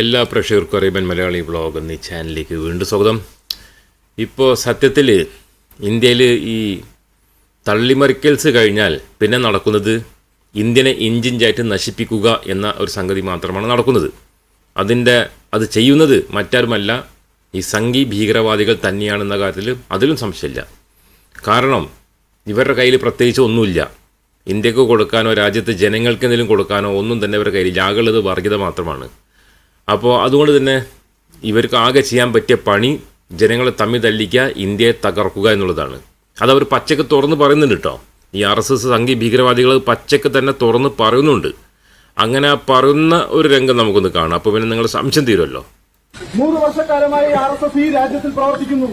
എല്ലാ പ്രേക്ഷകർക്കും Arabian Malayali vlog എന്നീ ചാനലിലേക്ക് വീണ്ടും സ്വാഗതം. ഇപ്പോൾ സത്യത്തിൽ ഇന്ത്യയിൽ ഈ തള്ളിമറിക്കൽസ് കഴിഞ്ഞാൽ പിന്നെ നടക്കുന്നത് ഇന്ത്യനെ ഇഞ്ചിഞ്ചായിട്ട് നശിപ്പിക്കുക എന്ന ഒരു സംഗതി മാത്രമാണ് നടക്കുന്നത്. അതിന്റെ അത് ചെയ്യുന്നത് മറ്റാരുമല്ല ഈ സംഘി ഭീകരവാദികൾ തന്നെയാണെന്ന കാര്യത്തിൽ അതിലും സംശയമില്ല. കാരണം ഇവരുടെ കയ്യിൽ പ്രത്യേകിച്ച് ഒന്നുമില്ല. ഇന്ത്യയ്ക്ക് കൊടുക്കാനോ രാജ്യത്തെ ജനങ്ങൾക്ക് എന്തെങ്കിലും കൊടുക്കാനോ ഒന്നും തന്നെ ഇവരുടെ കയ്യിൽ ആകുള്ളത് വർഗീയത മാത്രമാണ്. അപ്പോൾ അതുകൊണ്ട് തന്നെ ഇവർക്ക് ആകെ ചെയ്യാൻ പറ്റിയ പണി ജനങ്ങളെ തമ്മിൽ തല്ലിക്കുക ഇന്ത്യയെ തകർക്കുക എന്നുള്ളതാണ്. അതവർ പച്ചക്ക് തുറന്ന് പറയുന്നുണ്ട് കേട്ടോ. ഈ ആർ എസ് എസ് സംഘി ഭീകരവാദികൾ പച്ചക്ക് തന്നെ തുറന്ന് പറയുന്നുണ്ട്. അങ്ങനെ പറയുന്ന ഒരു രംഗം നമുക്കൊന്ന് കാണാം. അപ്പോൾ പിന്നെ നിങ്ങൾ സംശയം തീരുമല്ലോ. മൂന്ന് വർഷക്കാലമായി ആർ എസ് എസ് ഈ രാജ്യത്തിൽ പ്രവർത്തിക്കുന്നു.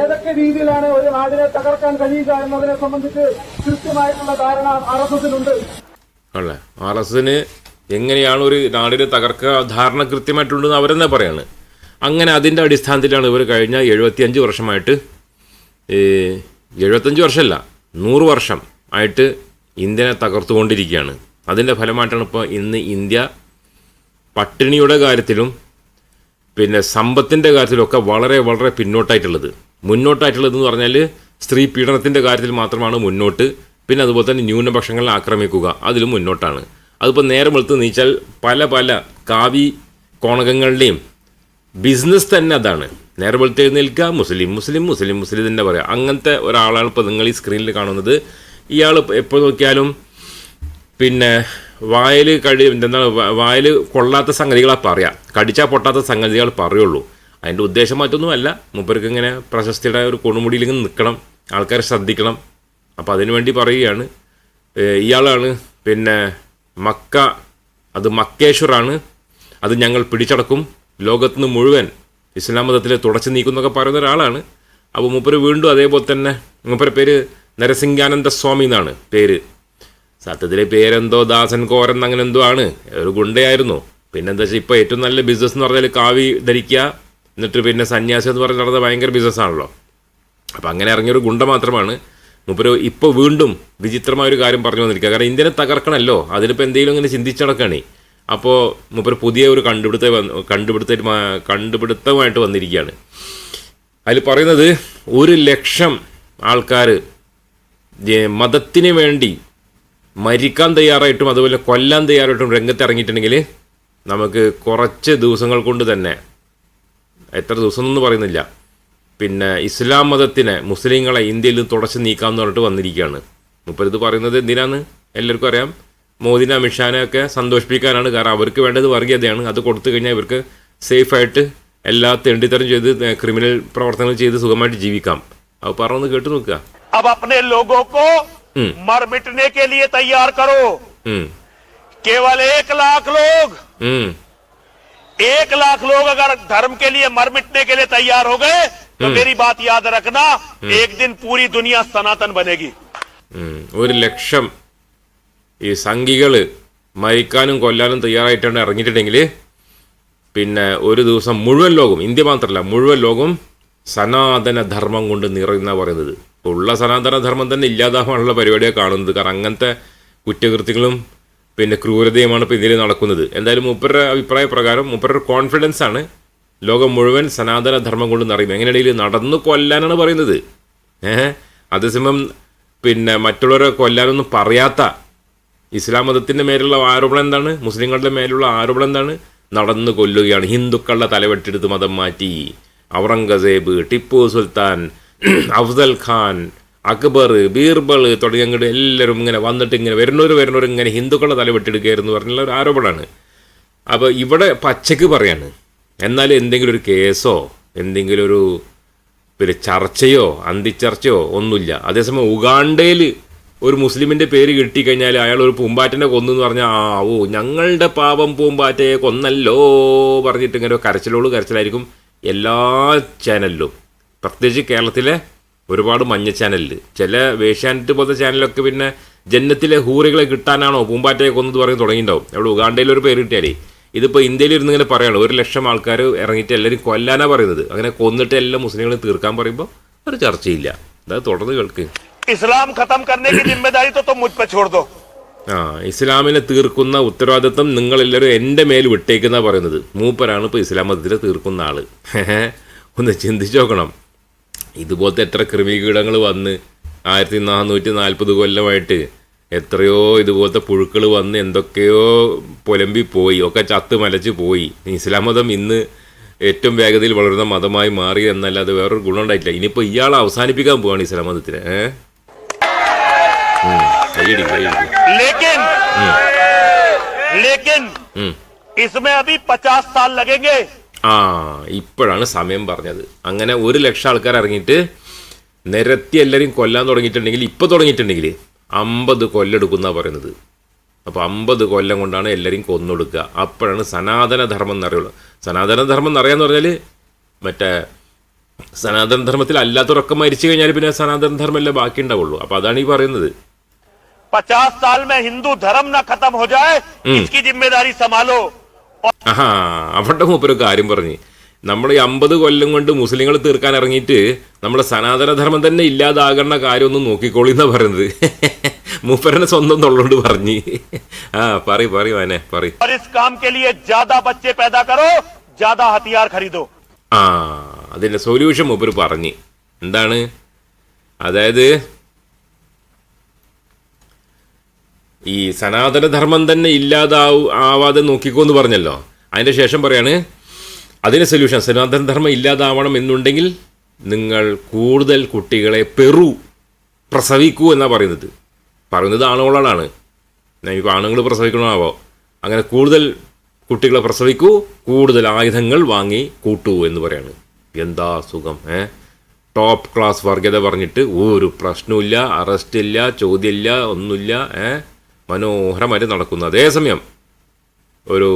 ഏതൊക്കെ രീതിയിലാണ് ഒരു നാടിനെ തകർക്കാൻ കഴിയുക എന്നതിനെ സംബന്ധിച്ച് കൃത്യമായിട്ടുള്ള ധാരണ ആർ എസ് എസിനുണ്ട് അല്ലേ? ആർ എസ് എസിന് എങ്ങനെയാണ് ഒരു നാടിനെ തകർക്കുക? ധാരണ കൃത്യമായിട്ടുണ്ടെന്ന് അവരെന്നെ പറയാണ്. അങ്ങനെ അതിന്റെ അടിസ്ഥാനത്തിലാണ് ഇവർ കഴിഞ്ഞ എഴുപത്തിയഞ്ച് വർഷമായിട്ട് എഴുപത്തഞ്ച് വർഷമല്ല നൂറ് വർഷം ആയിട്ട് ഇന്ത്യനെ തകർത്തുകൊണ്ടിരിക്കുകയാണ്. അതിന്റെ ഫലമായിട്ടാണ് ഇപ്പോൾ ഇന്ന് ഇന്ത്യ പട്ടിണിയുടെ കാര്യത്തിലും പിന്നെ സമ്പത്തിന്റെ കാര്യത്തിലൊക്കെ വളരെ വളരെ പിന്നോട്ടായിട്ടുള്ളത്. മുന്നോട്ടായിട്ടുള്ളതെന്ന് പറഞ്ഞാൽ സ്ത്രീ പീഡനത്തിന്റെ കാര്യത്തിൽ മാത്രമാണ് മുന്നോട്ട് പിന്നെ അതുപോലെ തന്നെ ന്യൂനപക്ഷങ്ങളെ ആക്രമിക്കുക അതിലും മുന്നോട്ടാണ്. അതിപ്പോൾ നേരം വെളുത്ത് നീച്ചാൽ പല പല കാവി കോണകങ്ങളുടെയും ബിസിനസ് തന്നെ അതാണ്. നേരെ വെളുത്ത് എഴുന്നേൽക്കുക മുസ്ലിം മുസ്ലിം മുസ്ലിം മുസ്ലിം തന്നെ പറയാം. അങ്ങനത്തെ ഒരാളാണ് ഇപ്പോൾ നിങ്ങൾ ഈ സ്ക്രീനിൽ കാണുന്നത്. ഇയാൾ എപ്പോൾ നോക്കിയാലും പിന്നെ വായിൽ കഴി എന്താണ് വായിൽ കൊള്ളാത്ത സംഗതികളാ പറയാ. കടിച്ചാൽ പൊട്ടാത്ത സംഗതികൾ പറയുള്ളൂ. അതിന്റെ ഉദ്ദേശം മറ്റൊന്നുമല്ല മൂപ്പർക്ക് ഇങ്ങനെ പ്രശസ്തിയുടെ ഒരു കൊടുമുടിയിൽ ഇങ്ങനെ നിൽക്കണം. ആൾക്കാരെ ശ്രദ്ധിക്കണം. അപ്പോൾ അതിനുവേണ്ടി പറയുകയാണ്. ഇയാളാണ് പിന്നെ മക്ക അത് മക്കേശ്വറാണ് അത് ഞങ്ങൾ പിടിച്ചടക്കും. ലോകത്തുനിന്ന് മുഴുവൻ ഇസ്ലാം മതത്തിൽ തുടച്ചു നീക്കുന്നൊക്കെ പറയുന്ന ഒരാളാണ്. അപ്പോൾ മൂപ്പര് വീണ്ടും അതേപോലെ തന്നെ മൂപ്പരെ പേര് നരസിംഹാനന്ദ സ്വാമി എന്നാണ് പേര്. സത്യത്തിലെ പേരെന്തോ ദാസൻ കോരൻ അങ്ങനെ എന്തോ ആണ്. ഒരു ഗുണ്ടയായിരുന്നു. പിന്നെ എന്താ വെച്ചാൽ ഇപ്പോൾ ഏറ്റവും നല്ല ബിസിനസ് എന്ന് പറഞ്ഞാൽ കാവി ധരിക്കുക. എന്നിട്ട് പിന്നെ സന്യാസി എന്ന് പറഞ്ഞ് നടന്ന ഭയങ്കര ബിസിനസ്സാണല്ലോ അപ്പം അങ്ങനെ ഇറങ്ങിയൊരു ഗുണ്ട മാത്രമാണ്. മൂപ്പര് ഇപ്പോൾ വീണ്ടും വിചിത്രമായ ഒരു കാര്യം പറഞ്ഞു വന്നിരിക്കുക. കാരണം ഇന്ത്യനെ തകർക്കണമല്ലോ അതിനിപ്പോൾ എന്തെങ്കിലും ഇങ്ങനെ ചിന്തിച്ചടക്കണേ അപ്പോൾ മൂപ്പര് പുതിയ ഒരു കണ്ടുപിടുത്ത കണ്ടുപിടുത്ത കണ്ടുപിടുത്തമായിട്ട് വന്നിരിക്കുകയാണ്. അതിൽ പറയുന്നത് ഒരു ലക്ഷം ആൾക്കാർ മതത്തിന് വേണ്ടി മരിക്കാൻ തയ്യാറായിട്ടും അതുപോലെ കൊല്ലാൻ തയ്യാറായിട്ടും രംഗത്ത് ഇറങ്ങിയിട്ടുണ്ടെങ്കിൽ നമുക്ക് കുറച്ച് ദിവസങ്ങൾ കൊണ്ട് തന്നെ എത്ര ദിവസം എന്നൊന്നും പറയുന്നില്ല പിന്നെ ഇസ്ലാം മതത്തിനെ മുസ്ലിങ്ങളെ ഇന്ത്യയിൽ നിന്ന് തുടച്ച് നീക്കാമെന്ന് പറഞ്ഞിട്ട് വന്നിരിക്കുകയാണ് മുപ്പത് ഇത് പറയുന്നത് എന്തിനാന്ന് എല്ലാവർക്കും അറിയാം മോദിനെ അമിത്ഷാനെ ഒക്കെ സന്തോഷിപ്പിക്കാനാണ് കാരണം അവർക്ക് വേണ്ടത് വർഗീയതയാണ് അത് കൊടുത്തു കഴിഞ്ഞാൽ ഇവർക്ക് സേഫായിട്ട് എല്ലാ തെണ്ടിത്തരം ചെയ്ത് ക്രിമിനൽ പ്രവർത്തനങ്ങൾ ചെയ്ത് സുഖമായിട്ട് ജീവിക്കാം അത് പറഞ്ഞൊന്ന് കേട്ട് നോക്കുക अब अपने लोगों को मर मिटने के लिए तैयार करो ഉം, केवल एक लाख लोग ഉം. एक लाख लोग अगर धर्म के लिए मर मिटने के लिए तैयार हो गए तो मेरी बात याद रखना एक दिन पूरी दुनिया सनातन बनेगी ഉം. ഒരു ലക്ഷം ഈ സംഘികൾ മരിക്കാനും കൊല്ലാനും തയ്യാറായിട്ടാണ് ഇറങ്ങിയിട്ടുണ്ടെങ്കിൽ പിന്നെ ഒരു ദിവസം മുഴുവൻ ലോകം ഇന്ത്യ മാത്രമല്ല മുഴുവൻ ലോകം സനാതന ധർമ്മം കൊണ്ട് നിറയുന്ന പറയുന്നത് ഇപ്പോൾ ഉള്ള സനാതന ധർമ്മം തന്നെ ഇല്ലാതാവാനുള്ള പരിപാടിയാണ് കാണുന്നത് കാരണം അങ്ങനത്തെ കുറ്റകൃത്യങ്ങളും പിന്നെ ക്രൂരതയുമാണ് ഇപ്പോൾ ഇന്ത്യയിൽ നടക്കുന്നത് എന്തായാലും മൂപ്പരുടെ അഭിപ്രായ പ്രകാരം മൂപ്പരുടെ കോൺഫിഡൻസ് ആണ് ലോകം മുഴുവൻ സനാതന ധർമ്മം കൊണ്ട് നിറയും എങ്ങനെയാണെങ്കിൽ നടന്നു കൊല്ലാനാണ് പറയുന്നത്? ഏഹ് അതേസമയം പിന്നെ മറ്റുള്ളവരെ കൊല്ലാനൊന്നും പറയാത്ത ഇസ്ലാം മതത്തിന്റെ മേലുള്ള ആരോപണം എന്താണ്? മുസ്ലിങ്ങളുടെ മേലുള്ള ആരോപണം എന്താണ്? നടന്നു കൊല്ലുകയാണ്. ഹിന്ദുക്കളുടെ തലവെട്ടെടുത്ത് മതം മാറ്റി. ഔറംഗസേബ് ടിപ്പു സുൽത്താൻ അഫ്സൽ ഖാൻ അക്ബർ ബീർബൾ തുടങ്ങിയ എല്ലാവരും ഇങ്ങനെ വന്നിട്ട് ഇങ്ങനെ വരുന്നവർ വരുന്നവർ ഇങ്ങനെ ഹിന്ദുക്കളുടെ തലവെട്ടെടുക്കുകയായിരുന്നു പറഞ്ഞുള്ള ഒരു ആരോപണമാണ്. അപ്പോൾ ഇവിടെ പച്ചക്ക് പറയാണ്. എന്നാൽ എന്തെങ്കിലും ഒരു കേസോ എന്തെങ്കിലും ഒരു പിന്നെ ചർച്ചയോ അന്തിച്ചർച്ചയോ ഒന്നുമില്ല. അതേസമയം ഉഗാണ്ടയിൽ ഒരു മുസ്ലിമിന്റെ പേര് കിട്ടിക്കഴിഞ്ഞാൽ അയാൾ ഒരു പൂമ്പാറ്റനെ കൊന്നു എന്ന് പറഞ്ഞാൽ ആ ഓ ഞങ്ങളുടെ പാപം പൂമ്പാറ്റയെ കൊന്നല്ലോ പറഞ്ഞിട്ട് ഇങ്ങനെ കരച്ചിലോട് കരച്ചിലായിരിക്കും എല്ലാ ചാനലിലും. പ്രത്യേകിച്ച് കേരളത്തിലെ ഒരുപാട് മഞ്ഞ ചാനലിൽ ചില വേഷ്യാനെറ്റ് പോലത്തെ ചാനലൊക്കെ പിന്നെ ജന്നത്തിലെ ഹൂറികളെ കിട്ടാനാണോ പൂമ്പാറ്റയെ കൊന്നത് പറഞ്ഞ് തുടങ്ങിയിട്ടുണ്ടാവും. അവിടെ ഉഗാണ്ടയിൽ ഒരു പേര് കിട്ടിയാലേ ഇതിപ്പോൾ ഇന്ത്യയിൽ ഇരുന്ന് ഇങ്ങനെ ഒരു ലക്ഷം ആൾക്കാർ ഇറങ്ങിയിട്ട് എല്ലാവരും കൊല്ലാനാണ് പറയുന്നത്. അങ്ങനെ കൊന്നിട്ട് എല്ലാ മുസ്ലിങ്ങളും തീർക്കാൻ പറയുമ്പോൾ ഒരു ചർച്ചയില്ല. അതായത് തുടർന്ന് കേൾക്കുക ഇസ്ലാം ഖത്തം ജിമ്മേദാരി ആ ഇസ്ലാമിനെ തീർക്കുന്ന ഉത്തരവാദിത്വം നിങ്ങളെല്ലാവരും എന്റെ മേൽ വിട്ടേക്കുന്ന പറയുന്നത്. മൂപ്പരാണ് ഇപ്പോൾ ഇസ്ലാം മതത്തിനെ തീർക്കുന്ന ആൾ ഒന്ന് ചിന്തിച്ചു നോക്കണം. ഇതുപോലത്തെ എത്ര കൃമികീടങ്ങൾ വന്ന് ആയിരത്തി നാനൂറ്റി നാൽപ്പത് കൊല്ലമായിട്ട് എത്രയോ ഇതുപോലത്തെ പുഴുക്കൾ വന്ന് എന്തൊക്കെയോ പുലമ്പി പോയി ഒക്കെ ചത്ത് മലച്ച് പോയി. ഇസ്ലാം മതം ഇന്ന് ഏറ്റവും വേഗതയിൽ വളരുന്ന മതമായി മാറി എന്നല്ലാതെ വേറൊരു ഗുണം ഉണ്ടായിട്ടില്ല. ഇനിയിപ്പോൾ ഇയാൾ അവസാനിപ്പിക്കാൻ പോവാണ് ഇസ്ലാം മതത്തിന് ഇപ്പോഴാണ് സമയം പറഞ്ഞത്. അങ്ങനെ ഒരു ലക്ഷം ആൾക്കാർ ഇറങ്ങിയിട്ട് നിരത്തി എല്ലാവരും കൊല്ലാൻ തുടങ്ങിയിട്ടുണ്ടെങ്കിൽ ഇപ്പൊ തുടങ്ങിയിട്ടുണ്ടെങ്കിൽ അമ്പത് കൊല്ലെടുക്കുന്ന പറയുന്നത്. അപ്പോൾ അമ്പത് കൊല്ലം കൊണ്ടാണ് എല്ലാവരും കൊന്നൊടുക്കുക. അപ്പോഴാണ് സനാതനധർമ്മം എന്നറിയുള്ളൂ. സനാതനധർമ്മം എന്നറിയാന്ന് പറഞ്ഞാൽ മറ്റേ സനാതനധർമ്മത്തിൽ അല്ലാത്തവരൊക്കെ മരിച്ചു കഴിഞ്ഞാൽ പിന്നെ സനാതനധർമ്മമല്ലേ ബാക്കി ഉണ്ടാവുള്ളൂ. അപ്പോൾ അതാണ് ഈ പറയുന്നത്. ആഹാ അവിടെ മൂപ്പര് കാര്യം പറഞ്ഞു. നമ്മൾ ഈ അമ്പത് കൊല്ലം കൊണ്ട് മുസ്ലിങ്ങൾ തീർക്കാൻ ഇറങ്ങിയിട്ട് നമ്മുടെ സനാതനധർമ്മം തന്നെ ഇല്ലാതാകേണ്ട കാര്യമൊന്നും നോക്കിക്കോളി എന്നാണ് പറയുന്നത്. മൂപ്പരനെ സ്വന്തം തൊള്ളോണ്ട് പറഞ്ഞു. ആ പറയും പറയും അവനെ പറയും. ആ അതിന്റെ സൊല്യൂഷൻ മൂപ്പർ പറഞ്ഞു. എന്താണ്? അതായത് ഈ സനാതനധർമ്മം തന്നെ ഇല്ലാതാവും ആവാതെ നോക്കിക്കോ എന്ന് പറഞ്ഞല്ലോ. അതിന്റെ ശേഷം പറയാണ് അതിന് സൊല്യൂഷൻ സനാതനധർമ്മം ഇല്ലാതാവണം എന്നുണ്ടെങ്കിൽ നിങ്ങൾ കൂടുതൽ കുട്ടികളെ പെറു പ്രസവിക്കൂ എന്നാണ് പറയുന്നത്. പറയുന്നത് ആണുങ്ങളോടാണ് ഇപ്പോൾ ആണുങ്ങൾ പ്രസവിക്കണമാവോ? അങ്ങനെ കൂടുതൽ കുട്ടികളെ പ്രസവിക്കൂ കൂടുതൽ ആയുധങ്ങൾ വാങ്ങി കൂട്ടൂ എന്ന് പറയാണ്. എന്താ സുഖം ഏ? ടോപ്പ് ക്ലാസ് വർഗീയത പറഞ്ഞിട്ട് ഒരു പ്രശ്നമില്ല അറസ്റ്റ് ഇല്ല ചോദ്യമില്ല ഒന്നുമില്ല ഏ? മനോഹരമായിട്ട് നടക്കുന്നു. അതേസമയം ഒരു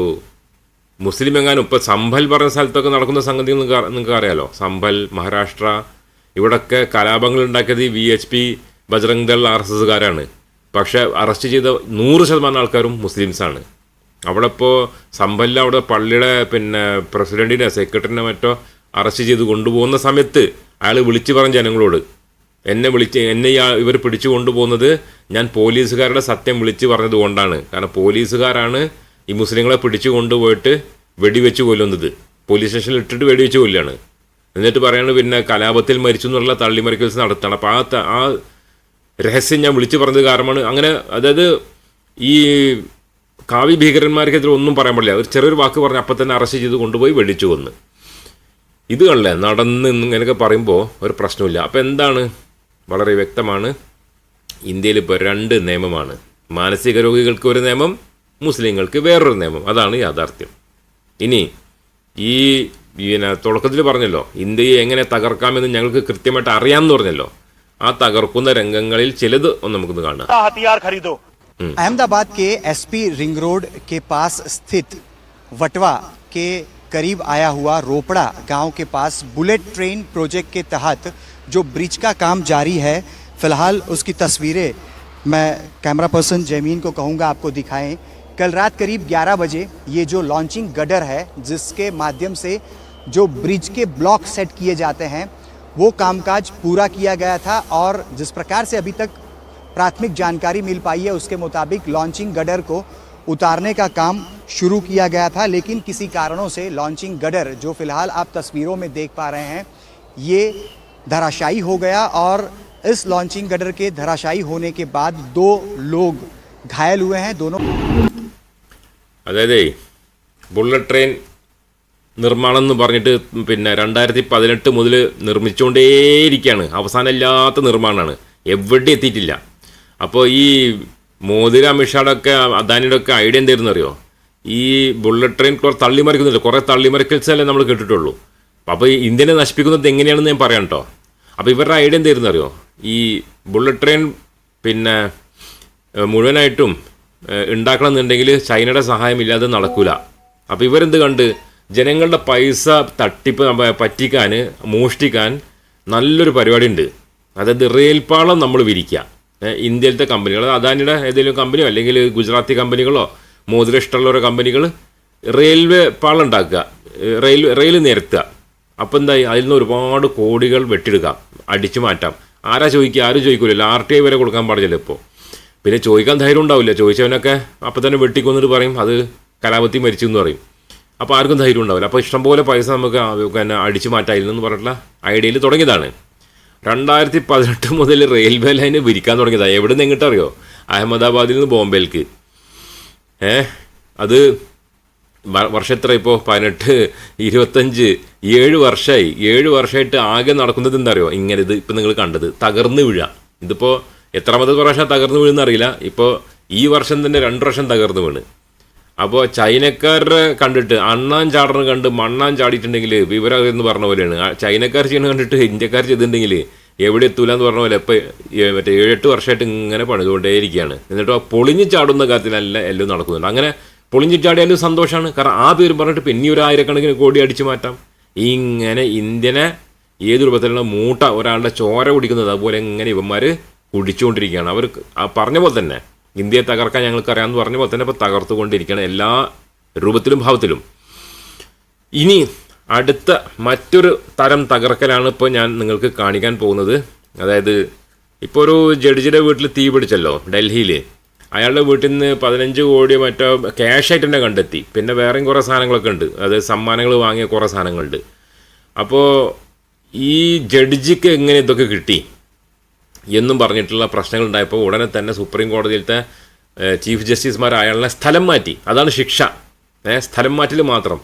മുസ്ലിം എങ്ങാനും ഇപ്പോൾ സംഭൽ പറഞ്ഞ സ്ഥലത്തൊക്കെ നടക്കുന്ന സംഗതി നിങ്ങൾക്ക് നിങ്ങൾക്ക് അറിയാലോ. സംഭൽ മഹാരാഷ്ട്ര ഇവിടൊക്കെ കലാപങ്ങൾ ഉണ്ടാക്കിയത് V H P Bajrang Dal R S എസ്സുകാരാണ് പക്ഷേ അറസ്റ്റ് ചെയ്ത നൂറ് ശതമാനം ആൾക്കാരും മുസ്ലിംസാണ്. അവിടെ ഇപ്പോൾ സംഭലിൽ അവിടെ പള്ളിയുടെ പിന്നെ പ്രസിഡന്റിനെ സെക്രട്ടറിനെ മറ്റോ അറസ്റ്റ് ചെയ്ത് കൊണ്ടുപോകുന്ന സമയത്ത് അയാൾ വിളിച്ചു പറഞ്ഞ ജനങ്ങളോട് എന്നെ വിളിച്ച് എന്നെ ഇവർ പിടിച്ചു കൊണ്ടുപോകുന്നത് ഞാൻ പോലീസുകാരുടെ സത്യം വിളിച്ചു പറഞ്ഞത് കൊണ്ടാണ്. കാരണം പോലീസുകാരാണ് ഈ മുസ്ലിങ്ങളെ പിടിച്ചു കൊണ്ടുപോയിട്ട് വെടിവെച്ച് കൊല്ലുന്നത്. പോലീസ് സ്റ്റേഷനിൽ ഇട്ടിട്ട് വെടിവെച്ച് കൊല്ലുകയാണ് എന്നിട്ട് പറയാണ് പിന്നെ കലാപത്തിൽ മരിച്ചു എന്നുള്ള തള്ളിമറിക്കൽസ് നടത്തണം. അപ്പോൾ ആ ആ രഹസ്യം ഞാൻ വിളിച്ചു പറഞ്ഞത് കാരണമാണ്. അങ്ങനെ അതായത് ഈ കാവ്യ ഭീകരന്മാർക്കെതിരെ ഒന്നും പറയാൻ പാടില്ല. ഒരു ചെറിയൊരു വാക്ക് പറഞ്ഞ് അപ്പം തന്നെ അറസ്റ്റ് ചെയ്ത് കൊണ്ടുപോയി വെടിച്ചു കൊന്ന്. ഇത് കണ്ടേ നടന്ന് ഇങ്ങനെയൊക്കെ പറയുമ്പോൾ ഒരു പ്രശ്നമില്ല. അപ്പോൾ എന്താണ്? വളരെ വ്യക്തമാണ്. ഇന്ത്യയിൽ ഇപ്പോൾ രണ്ട് നിയമമാണ്. മാനസിക രോഗികൾക്ക് ഒരു നിയമം മുസ്ലിങ്ങൾക്ക് വേറൊരു നിയമം അതാണ് യാഥാർത്ഥ്യം ഇനി ഈ പിന്നെ തുടക്കത്തിൽ പറഞ്ഞല്ലോ ഇന്ത്യയെ എങ്ങനെ തകർക്കാമെന്ന് ഞങ്ങൾക്ക് കൃത്യമായിട്ട് അറിയാമെന്ന് പറഞ്ഞല്ലോ ആ തകർക്കുന്ന രംഗങ്ങളിൽ ചിലത് ഒന്ന് നമുക്കൊന്ന് കാണാം ज्यादा हथियार खरीदो अहमदाबाद के एसपी रिंग रोड के पास स्थित वटवा के करीब आया हुआ रोपड़ा गांव के पास बुलेट ट्रेन प्रोजेक्ट के तहत जो ब्रिज का काम जारी है फिलहाल उसकी तस्वीरें मैं कैमरा पर्सन जमीन को कहूँगा आपको दिखाएं कल रात करीब 11 बजे ये जो लॉन्चिंग गडर है, जिसके माध्यम से जो ब्रिज के ब्लॉक सेट किए जाते हैं, वो कामकाज पूरा किया गया था और जिस प्रकार से अभी तक प्राथमिक जानकारी मिल पाई है, उसके मुताबिक लॉन्चिंग गडर को उतारने का काम शुरू किया गया था। लेकिन किसी कारणों से लॉन्चिंग गडर, जो फ़िलहाल आप तस्वीरों में देख पा रहे हैं, ये धराशायी हो गया और इस लॉन्चिंग गडर के धराशायी होने के बाद दो लोग घायल हुए हैं। दोनों അതായത് ബുള്ളറ്റ് ട്രെയിൻ നിർമ്മാണം എന്ന് പറഞ്ഞിട്ട് പിന്നെ രണ്ടായിരത്തി പതിനെട്ട് മുതൽ നിർമ്മിച്ചുകൊണ്ടേയിരിക്കുകയാണ് അവസാനമില്ലാത്ത നിർമ്മാണമാണ്. എവിടെ എത്തിയിട്ടില്ല. അപ്പോൾ ഈ മോദിയുടെ അമിത്ഷായുടെ ഒക്കെ അദാനിയുടെ ഒക്കെ ഐഡിയ എന്തായിരുന്നു അറിയോ? ഈ ബുള്ളറ്റ് ട്രെയിൻ കുറേ തള്ളിമറിക്കുന്നുണ്ട്. കുറേ തള്ളിമറിക്കൽസല്ലേ നമ്മൾ കേട്ടിട്ടുള്ളൂ. അപ്പോൾ ഈ ഇന്ത്യനെ നശിപ്പിക്കുന്നത് എങ്ങനെയാണെന്ന് ഞാൻ പറയാം കേട്ടോ. അപ്പോൾ ഇവരുടെ ഐഡിയ എന്തായിരുന്നു അറിയോ? ഈ ബുള്ളറ്റ് ട്രെയിൻ പിന്നെ മുഴുവനായിട്ടും ഉണ്ടാക്കണം എന്നുണ്ടെങ്കിൽ ചൈനയുടെ സഹായമില്ലാതെ നടക്കൂല. അപ്പോൾ ഇവരെന്ത് കണ്ട്? ജനങ്ങളുടെ പൈസ തട്ടിപ്പ് പറ്റിക്കാൻ മോഷ്ടിക്കാൻ നല്ലൊരു പരിപാടി ഉണ്ട് അതായത് റെയിൽപാളം നമ്മൾ വിരിക്കുക ഇന്ത്യയിലത്തെ കമ്പനികൾ അദാനിയുടെ ഏതെങ്കിലും കമ്പനിയോ അല്ലെങ്കിൽ ഗുജറാത്തി കമ്പനികളോ മോതിര ഇഷ്ടമുള്ള കമ്പനികൾ റെയിൽവേ പാളം ഉണ്ടാക്കുക റെയിൽ റെയിൽ നിരത്തുക. അപ്പോൾ എന്തായി? അതിൽ നിന്ന് ഒരുപാട് കോടികൾ വെട്ടിയെടുക്കാം അടിച്ചു മാറ്റാം. ആരാ ചോദിക്കുക? ആരും ചോദിക്കൂലല്ലോ ആർ ടി ഐ വരെ കൊടുക്കാൻ പാടില്ലല്ലോ ഇപ്പോൾ പിന്നെ ചോദിക്കാൻ ധൈര്യം ഉണ്ടാവില്ല. ചോദിച്ചവനൊക്കെ അപ്പം തന്നെ വെട്ടിക്കൊന്നിട്ട് പറയും അത് കലാപത്തി മരിച്ചു എന്ന് പറയും. അപ്പോൾ ആർക്കും ധൈര്യം ഉണ്ടാവില്ല. അപ്പോൾ ഇഷ്ടംപോലെ പൈസ നമുക്ക് പിന്നെ അടിച്ചു മാറ്റായില്ലെന്ന് പറഞ്ഞിട്ടുള്ള ഐഡിയയിൽ തുടങ്ങിയതാണ്. രണ്ടായിരത്തി പതിനെട്ട് മുതൽ റെയിൽവേ ലൈന് വിരിക്കാൻ തുടങ്ങിയതാണ് എവിടെ നിന്ന് എങ്ങോട്ടറിയോ? അഹമ്മദാബാദിൽ നിന്ന് ബോംബെയിലേക്ക് ഏ? അത് വർഷത്ര ഇപ്പോൾ പതിനെട്ട് ഇരുപത്തഞ്ച് ഏഴ് വർഷമായി ഏഴ് വർഷമായിട്ട് ആകെ നടക്കുന്നത് എന്താ അറിയോ? ഇങ്ങനെ ഇത് ഇപ്പം നിങ്ങൾ കണ്ടത്. തകർന്ന് വീഴാം. ഇതിപ്പോൾ എത്രാമത്തെ പ്രാവശ്യം തകർന്നു വീഴുന്ന അറിയില്ല. ഇപ്പോൾ ഈ വർഷം തന്നെ രണ്ട് വർഷം തകർന്നു വീണ്. അപ്പോൾ ചൈനക്കാരെ കണ്ടിട്ട് അണ്ണാൻ ചാടണം കണ്ട് മണ്ണാൻ ചാടിയിട്ടുണ്ടെങ്കിൽ വിവരം എന്ന് പറഞ്ഞ പോലെയാണ്. ചൈനക്കാർ ചെയ്യണ കണ്ടിട്ട് ഇന്ത്യക്കാർ ചെയ്തിട്ടുണ്ടെങ്കിൽ എവിടെ എത്തൂല എന്ന് പറഞ്ഞ പോലെ ഇപ്പോൾ മറ്റേ ഏഴെട്ട് വർഷമായിട്ട് ഇങ്ങനെ പണിതുകൊണ്ടേയിരിക്കുകയാണ്. എന്നിട്ട് ആ പൊളിഞ്ഞ് ചാടുന്ന കാര്യത്തിലല്ല എല്ലാം നടക്കുന്നുണ്ട്. അങ്ങനെ പൊളിഞ്ഞു ചാടിയാലും സന്തോഷമാണ്. കാരണം ആ പേര് പറഞ്ഞിട്ട് പിന്നെ ഒരു ആയിരക്കണക്കിന് കോടി അടിച്ചു മാറ്റാം. ഇങ്ങനെ ഇന്ത്യനെ ഏത് രൂപത്തിലുള്ള മൂട്ട ഒരാളുടെ ചോര കുടിക്കുന്നത് അതുപോലെ ഇങ്ങനെ ഇവന്മാർ കുടിച്ചുകൊണ്ടിരിക്കുകയാണ്. അവർ പറഞ്ഞ പോലെ തന്നെ ഇന്ത്യയെ തകർക്കാൻ ഞങ്ങൾക്ക് അറിയാമെന്ന് പറഞ്ഞ പോലെ തന്നെ ഇപ്പോൾ തകർത്തുകൊണ്ടിരിക്കുകയാണ് എല്ലാ രൂപത്തിലും ഭാവത്തിലും. ഇനി അടുത്ത മറ്റൊരു തരം തകർക്കലാണ് ഇപ്പോൾ ഞാൻ നിങ്ങൾക്ക് കാണിക്കാൻ പോകുന്നത്. അതായത് ഇപ്പോൾ ഒരു ജഡ്ജിയുടെ വീട്ടിൽ തീ പിടിച്ചല്ലോ ഡൽഹിയിൽ അയാളുടെ വീട്ടിൽ നിന്ന് പതിനഞ്ച് കോടി മറ്റോ ക്യാഷായിട്ട് തന്നെ കണ്ടെത്തി. പിന്നെ വേറെയും കുറേ സാധനങ്ങളൊക്കെ ഉണ്ട്. അതായത് സമ്മാനങ്ങൾ വാങ്ങിയ കുറേ സാധനങ്ങളുണ്ട്. അപ്പോൾ ഈ ജഡ്ജിക്ക് എങ്ങനെ ഇതൊക്കെ കിട്ടി? എന്നും പറഞ്ഞിട്ടുള്ള പ്രശ്നങ്ങൾ ഉണ്ടായപ്പോൾ ഉടനെ തന്നെ സുപ്രീം കോടതിയിലത്തെ ചീഫ് ജസ്റ്റിസുമാർ അയാളെ സ്ഥലം മാറ്റി. അതാണ് ശിക്ഷ. സ്ഥലം മാറ്റൽ മാത്രം.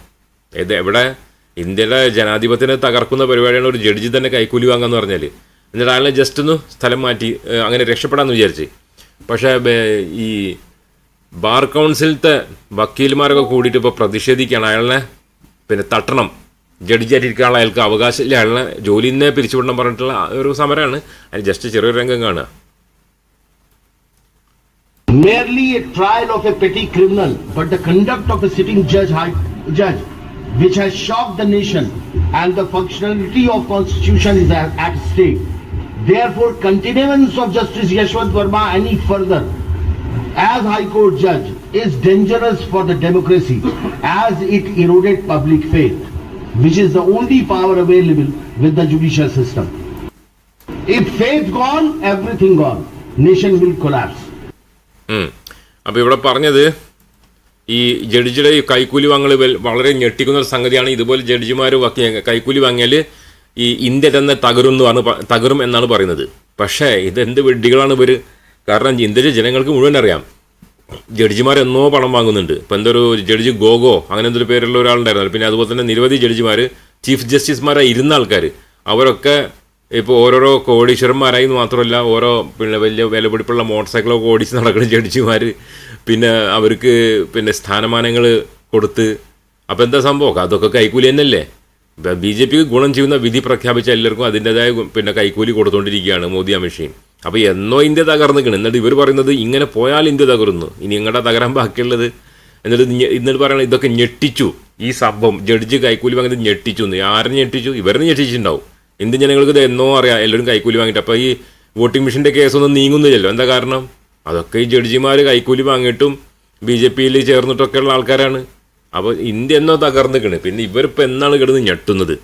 ഇത് എവിടെ ഇന്ത്യയുടെ ജനാധിപത്യത്തെ തകർക്കുന്ന പരിപാടിയാണ് ഒരു ജഡ്ജി തന്നെ കൈക്കൂലി വാങ്ങാന്ന് പറഞ്ഞാൽ എന്നിട്ട് അയാളെ ജസ്റ്റ് ഒന്ന് സ്ഥലം മാറ്റി അങ്ങനെ രക്ഷപ്പെടാമെന്ന് വിചാരിച്ച്. പക്ഷേ ഈ ബാർ കൗൺസിലത്തെ വക്കീൽമാരൊക്കെ കൂടിയിട്ട് ഇപ്പോൾ പ്രതിഷേധിക്കുകയാണ്. അയാളെ പിന്നെ തട്ടണം. ജഡ്ജിയായിട്ടിരിക്കാനുള്ള അയാൾക്ക് അവകാശമില്ല അയാളെ ജോലിയിൽ നിന്നേ പിരിച്ചുവിടണം പറഞ്ഞിട്ടുള്ള ഒരു സമരമാണ് അതിന് ജസ്റ്റ് ചെറിയൊരു രംഗം കാണുക merely a trial of a petty criminal, but the conduct of a sitting judge, high, judge which has shocked the nation and the functionality of constitution is at, at stake. Therefore, continuance of Justice Yashwant Verma any further as High Court judge is dangerous for the democracy as it eroded public faith, which is the only power available with the judicial system. If faith gone, everything gone. Nation will collapse. അപ്പോൾ ഇവിടെ പറഞ്ഞത് ഈ ജഡ്ജിയുടെ കൈക്കൂലി വാങ്ങൽ വളരെ ഞെട്ടിക്കുന്ന ഒരു സംഗതിയാണ് ഇതുപോലെ ജഡ്ജിമാർ കൈക്കൂലി വാങ്ങിയാൽ ഈ ഇന്ത്യ തന്നെ തകരും എന്ന് പറഞ്ഞ് തകരും എന്നാണ് പറയുന്നത് പക്ഷേ ഇതെന്ത് വെഡ്ഡികളാണ് ഇവർ കാരണം ഇന്ത്യയിലെ ജനങ്ങൾക്ക് മുഴുവൻ അറിയാം ജഡ്ജിമാർ എന്നോ പണം വാങ്ങുന്നുണ്ട്. ഇപ്പം എന്തൊരു ജഡ്ജി ഗോഗോ അങ്ങനെ എന്തൊരു പേരുള്ള ഒരാളുണ്ടായിരുന്നു പിന്നെ അതുപോലെ തന്നെ നിരവധി ജഡ്ജിമാർ ചീഫ് ജസ്റ്റിസുമാരായി ഇരുന്ന ആൾക്കാർ അവരൊക്കെ ഇപ്പോൾ ഓരോരോ കോടീശ്വരന്മാരായി മാത്രമല്ല ഓരോ പിന്നെ വലിയ വിലപിടിപ്പുള്ള മോട്ടോർ സൈക്കിളൊക്കെ ഓടിച്ച് നടക്കുന്ന ജഡ്ജിമാർ പിന്നെ അവർക്ക് പിന്നെ സ്ഥാനമാനങ്ങൾ കൊടുത്ത്. അപ്പോൾ എന്താ സംഭവം? അതൊക്കെ കൈക്കൂലി തന്നെയല്ലേ? ബി ജെ പിക്ക് ഗുണം ചെയ്യുന്ന വിധി പ്രഖ്യാപിച്ച എല്ലാവർക്കും അതിന്റെതായ പിന്നെ കൈക്കൂലി കൊടുത്തുകൊണ്ടിരിക്കുകയാണ് മോദി അമിത്ഷയും അപ്പോൾ എന്നോ ഇന്ത്യ തകർന്നിക്കണം എന്നിട്ട് ഇവർ പറയുന്നത് ഇങ്ങനെ പോയാൽ ഇന്ത്യ തകർന്നു ഇനി നിങ്ങളുടെ തകരാൻ ബാക്കിയുള്ളത്? എന്നിട്ട് എന്നിട്ട് പറയണത് ഇതൊക്കെ ഞെട്ടിച്ചു. ഈ സംഭവം ജഡ്ജ് കൈക്കൂലി വാങ്ങിയത് ഞെട്ടിച്ചു. എന്ന് ആരെ ഞെട്ടിച്ചു? ഇവരെ ഞെട്ടിച്ചിട്ടുണ്ടാവും. ഇന്ത്യൻ ജനങ്ങൾക്ക് ഇത് എന്നോ അറിയാം? എല്ലാവരും കൈക്കൂലി വാങ്ങിയിട്ട്. അപ്പോൾ ഈ വോട്ടിംഗ് മെഷീന്റെ കേസൊന്നും നീങ്ങുന്നില്ലല്ലോ. എന്താ കാരണം? അതൊക്കെ ഈ ജഡ്ജിമാർ കൈക്കൂലി വാങ്ങിയിട്ടും ബി ജെ പിയിൽ ചേർന്നിട്ടൊക്കെയുള്ള ആൾക്കാരാണ്. അപ്പോൾ ഇന്ത്യ എന്നോ തകർന്നിക്കണ് പിന്നെ ഇവരിപ്പോൾ എന്നാണ് കിടന്ന് ഞെട്ടുന്നത്?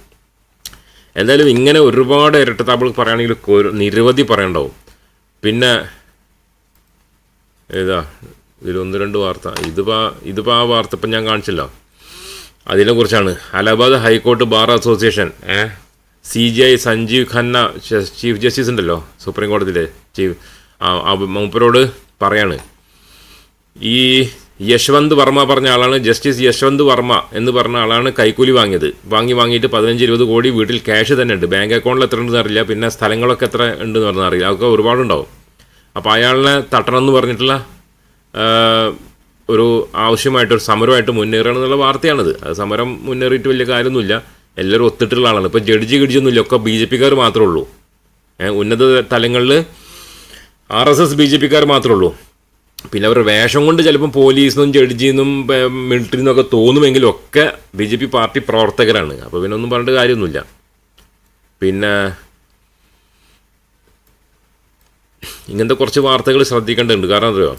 എന്തായാലും ഇങ്ങനെ ഒരുപാട് ഇരട്ടത്താപ്പിൾ പറയുകയാണെങ്കിൽ നിരവധി പറയണ്ടാവും പിന്നെ ഏതാ ഇതിലൊന്ന് രണ്ട് വാർത്ത. ഇതിപ്പോൾ ഇതിപ്പോൾ ആ വാർത്ത ഇപ്പം ഞാൻ കാണിച്ചല്ലോ. അതിനെക്കുറിച്ചാണ് Allahabad high court bar association ഏ? C J I Sanjiv Khanna chief justice ഉണ്ടല്ലോ സുപ്രീം കോടതിയിലെ ചീഫ് മൂപ്പരോട് പറയാണ്. ഈ യശ്വന്ത് വർമ്മ പറഞ്ഞ ആളാണ്. ജസ്റ്റിസ് യശ്വന്ത് വർമ്മ എന്ന് പറഞ്ഞ ആളാണ് കൈക്കൂലി വാങ്ങിയത്. വാങ്ങി വാങ്ങിയിട്ട് പതിനഞ്ച് ഇരുപത് കോടി വീട്ടിൽ ക്യാഷ് തന്നെ ഉണ്ട്. ബാങ്ക് അക്കൗണ്ടിൽ എത്ര ഉണ്ടെന്ന് അറിയില്ല. പിന്നെ സ്ഥലങ്ങളൊക്കെ എത്ര ഉണ്ടെന്ന് പറഞ്ഞാൽ അറിയില്ല. അതൊക്കെ ഒരുപാടുണ്ടാവും. അപ്പോൾ അയാളിനെ തട്ടണം എന്ന് പറഞ്ഞിട്ടുള്ള ഒരു ആവശ്യമായിട്ട് ഒരു സമരമായിട്ട് മുന്നേറണം എന്നുള്ള വാർത്തയാണിത്. അത് സമരം മുന്നേറിയിട്ട് വലിയ കാര്യമൊന്നുമില്ല. എല്ലാവരും ഒത്തിട്ടുള്ള ആളാണ്. ഇപ്പോൾ ജഡ്ജി ഗഡ്ജിയൊന്നുമില്ല. ഒക്കെ ബി ജെ പിക്കാർ മാത്രമേ ഉള്ളൂ. ഉന്നത തലങ്ങളിൽ R S S B J പിക്കാർ മാത്രമേ ഉള്ളൂ. പിന്നെ അവരുടെ വേഷം കൊണ്ട് ചിലപ്പം പോലീസിനും ജഡ്ജിന്നും മിലിറ്ററി നിന്നൊക്കെ തോന്നുമെങ്കിലും ഒക്കെ ബി ജെ പി പാർട്ടി പ്രവർത്തകരാണ്. അപ്പോൾ പിന്നെ ഒന്നും പറഞ്ഞിട്ട് കാര്യമൊന്നുമില്ല. പിന്നെ ഇങ്ങനത്തെ കുറച്ച് വാർത്തകൾ ശ്രദ്ധിക്കേണ്ടതുണ്ട്. കാരണം അറിയോ?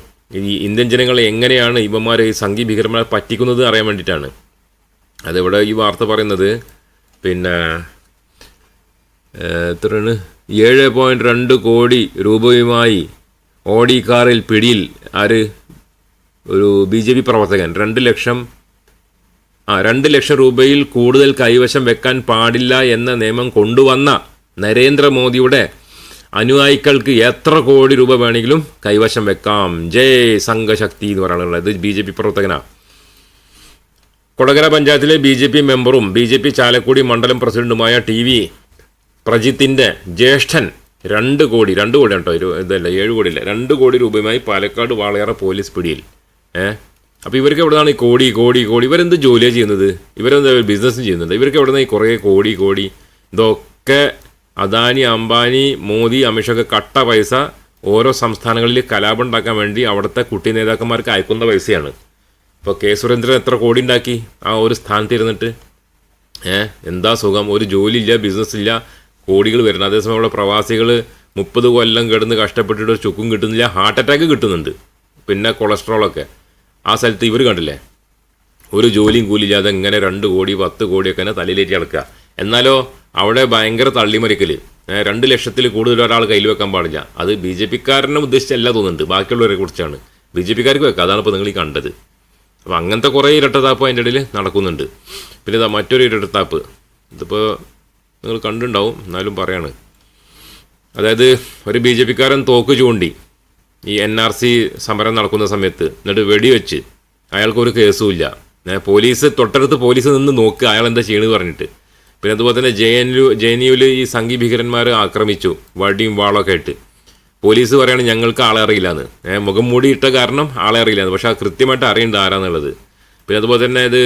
ഈ ഇന്ത്യൻ ജനങ്ങളെ എങ്ങനെയാണ് ഇവന്മാർ ഈ സംഘി ഭീകരന്മാരെ പറ്റിക്കുന്നത് അറിയാൻ വേണ്ടിയിട്ടാണ്. അതിവിടെ ഈ വാർത്ത പറയുന്നത് പിന്നെ എത്രയാണ്? ഏഴ് പോയിന്റ് രണ്ട് കോടി രൂപയുമായി ഓടി കാറിൽ പിടിയിൽ ആര്? ഒരു ബി ജെ പി പ്രവർത്തകൻ. രണ്ട് ലക്ഷം ആ രണ്ട് ലക്ഷം രൂപയിൽ കൂടുതൽ കൈവശം വെക്കാൻ പാടില്ല എന്ന നിയമം കൊണ്ടുവന്ന നരേന്ദ്രമോദിയുടെ അനുയായികൾക്ക് എത്ര കോടി രൂപ വേണമെങ്കിലും കൈവശം വെക്കാം. ജയ് സംഘശക്തി എന്ന് പറയാനുള്ളത് ബി ജെ പി പ്രവർത്തകനാണ് കൊടകര പഞ്ചായത്തിലെ ബി ജെ പി മെമ്പറും ബി ജെ പി ചാലക്കുടി മണ്ഡലം പ്രസിഡന്റുമായ ടി വി പ്രജിത്തിന്റെ ജ്യേഷ്ഠൻ രണ്ട് കോടി രണ്ട് കോടി കേട്ടോ ഇതല്ല ഏഴ് കോടി ഇല്ല രണ്ട് കോടി രൂപയുമായി പാലക്കാട് വാളയാറ പോലീസ് പിടിയിൽ. ഏ? അപ്പോൾ ഇവർക്ക് എവിടെയാണ് ഈ കോടി കോടി കോടി? ഇവരെന്ത് ജോലിയാണ് ചെയ്യുന്നത്? ഇവരെന്താ ബിസിനസ്സും ചെയ്യുന്നുണ്ട് ഇവർക്ക് എവിടെ നിന്ന് ഈ കുറേ കോടി കോടി? ഇതൊക്കെ അദാനി അംബാനി മോദി അമിത്ഷൊക്കെ കട്ട പൈസ ഓരോ സംസ്ഥാനങ്ങളിൽ കലാപം ഉണ്ടാക്കാൻ വേണ്ടി അവിടുത്തെ കുട്ടി നേതാക്കന്മാർക്ക് അയക്കുന്ന പൈസയാണ്. ഇപ്പോൾ കെ സുരേന്ദ്രൻ എത്ര കോടി ഉണ്ടാക്കി ആ ഒരു സ്ഥാനത്ത് ഇരുന്നിട്ട്? ഏ? എന്താ സുഖം? ഒരു ജോലിയില്ല ബിസിനസ് ഇല്ല. കോടികൾ വരുന്നത്. അതേസമയം അവിടെ പ്രവാസികൾ മുപ്പത് കൊല്ലം കിടന്ന് കഷ്ടപ്പെട്ടിട്ട് ഒരു ചുക്കും കിട്ടുന്നില്ല ഹാർട്ട് അറ്റാക്ക് കിട്ടുന്നുണ്ട്. പിന്നെ കൊളസ്ട്രോളൊക്കെ. ആ സ്ഥലത്ത് ഇവർ കണ്ടില്ലേ? ഒരു ജോലിയും കൂലിയില്ലാതെ ഇങ്ങനെ രണ്ട് കോടി പത്ത് കോടിയൊക്കെ തന്നെ തലയിലേറ്റി അടക്കുക എന്നാലോ അവിടെ ഭയങ്കര തള്ളിമറിക്കൽ രണ്ട് ലക്ഷത്തിൽ കൂടുതൽ ഒരാൾ കയ്യിൽ വെക്കാൻ പാടില്ല. അത് ബി ജെ പിക്കാരനെ ഉദ്ദേശിച്ചല്ല തോന്നുന്നുണ്ട്. ബാക്കിയുള്ളവരെ കുറിച്ചാണ്. ബി ജെ പിക്കാർക്ക് വെക്കുക അതാണ് ഇപ്പോൾ നിങ്ങൾ ഈ കണ്ടത്. അപ്പോൾ അങ്ങനത്തെ കുറേ ഇരട്ടത്താപ്പ് അതിന്റെ ഇടയിൽ നടക്കുന്നുണ്ട്. പിന്നെ ഇതാ മറ്റൊരു ഇരട്ടത്താപ്പ്. ഇതിപ്പോൾ നിങ്ങൾ കണ്ടിട്ടുണ്ടാവും എന്നാലും പറയാണ്. അതായത് ഒരു ബി ജെ പിക്കാരൻ തോക്ക് ചൂണ്ടി ഈ എൻ ആർ സി സമരം നടക്കുന്ന സമയത്ത് എന്നിട്ട് വെടിവെച്ച് അയാൾക്കൊരു കേസുമില്ല. പോലീസ് തൊട്ടടുത്ത് പോലീസ് നിന്ന് നോക്കുക അയാൾ എന്താ ചെയ്യണമെന്ന് പറഞ്ഞിട്ട്. പിന്നെ അതുപോലെ തന്നെ J N U J N യുവിൽ ഈ സംഘി ഭീകരന്മാർ ആക്രമിച്ചു വടിയും വാളൊക്കെ ആയിട്ട് പോലീസ് പറയുകയാണ് ഞങ്ങൾക്ക് ആളെ അറിയില്ലാന്ന്. ഏഹ് മുഖം മൂടി ഇട്ട കാരണം ആളെ അറിയില്ലാന്ന്. പക്ഷേ കൃത്യമായിട്ട് അറിയേണ്ട ആരാന്നുള്ളത്. പിന്നെ അതുപോലെ തന്നെ ഇത്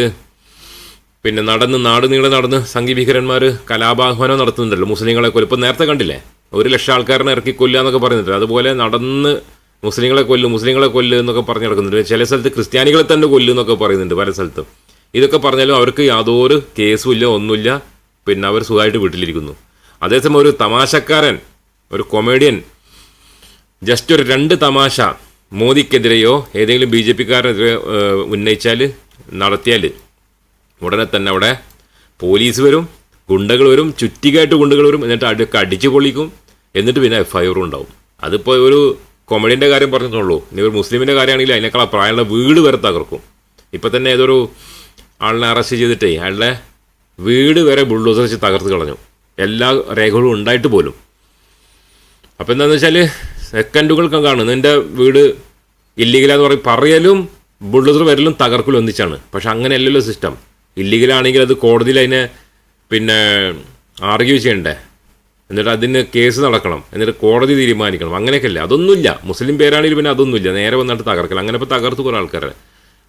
പിന്നെ നടന്ന് നാട് നീളെ നടന്ന് സംഘീഭീകരന്മാർ കലാപാഹ്വാനം നടത്തുന്നുണ്ടല്ലോ. മുസ്ലിങ്ങളെ കൊല്ലും ഇപ്പം നേരത്തെ കണ്ടില്ലേ? ഒരു ലക്ഷം ആൾക്കാരനെ ഇറക്കി കൊല്ലുക എന്നൊക്കെ പറയുന്നുണ്ട് അതുപോലെ നടന്ന് മുസ്ലിങ്ങളെ കൊല്ലും മുസ്ലിങ്ങളെ കൊല്ല് എന്നൊക്കെ പറഞ്ഞു നടക്കുന്നുണ്ട്. ചില സ്ഥലത്ത് ക്രിസ്ത്യാനികളെ തന്നെ കൊല്ലും എന്നൊക്കെ പറയുന്നുണ്ട് പല സ്ഥലത്തും. ഇതൊക്കെ പറഞ്ഞാലും അവർക്ക് യാതൊരു കേസും ഇല്ല ഒന്നുമില്ല. പിന്നെ അവർ സുഖമായിട്ട് വീട്ടിലിരിക്കുന്നു. അതേസമയം ഒരു തമാശക്കാരൻ ഒരു കൊമേഡിയൻ ജസ്റ്റ് ഒരു രണ്ട് തമാശ മോദിക്കെതിരെയോ ഏതെങ്കിലും ബി ജെ പിക്കാരനെതിരെ ഉന്നയിച്ചാൽ നടത്തിയാൽ ഉടനെ തന്നെ അവിടെ പോലീസ് വരും ഗുണ്ടകൾ വരും ചുറ്റിക്കായിട്ട് ഗുണ്ടകൾ വരും എന്നിട്ട് അടുക്ക അടിച്ചു പൊളിക്കും എന്നിട്ട് പിന്നെ എഫ് ഐ ആറും ഉണ്ടാവും. അതിപ്പോൾ ഒരു കൊമഡിന്റെ കാര്യം പറഞ്ഞിട്ടുള്ളൂ. ഇനി ഒരു മുസ്ലിമിന്റെ കാര്യമാണെങ്കിൽ അതിനേക്കാൾ പ്രായമുള്ള വീട് വരെ തകർക്കും. ഇപ്പം തന്നെ ഏതൊരു ആളിനെ അറസ്റ്റ് ചെയ്തിട്ടേ അയാളുടെ വീട് വരെ ബുൾഡോസർ വെച്ച് തകർത്ത് കളഞ്ഞു. എല്ലാ രേഖകളും ഉണ്ടായിട്ട് പോലും. അപ്പം എന്താണെന്ന് വെച്ചാൽ സെക്കൻഡുകൾക്ക് കാണും നിന്റെ വീട് ഇല്ലീഗലാന്ന് പറയും പറയലും ബുൾഡോസർ വരലും തകർക്കലും ഒന്നിച്ചാണ്. പക്ഷെ അങ്ങനെയല്ലല്ലോ സിസ്റ്റം ഇല്ലീഗലാണെങ്കിൽ അത് കോടതിയിൽ അതിനെ പിന്നെ ആർഗ്യൂ ചെയ്യണ്ടേ? എന്നിട്ട് അതിന് കേസ് നടക്കണം. എന്നിട്ട് കോടതി തീരുമാനിക്കണം. അങ്ങനെയൊക്കെയല്ലേ. അതൊന്നുമില്ല. മുസ്ലിം പേരാണെങ്കിൽ പിന്നെ അതൊന്നുമില്ല. നേരെ വന്നിട്ട് തകർക്കൽ അങ്ങനെ ഇപ്പോൾ തകർത്ത് കുറേ ആൾക്കാരെ.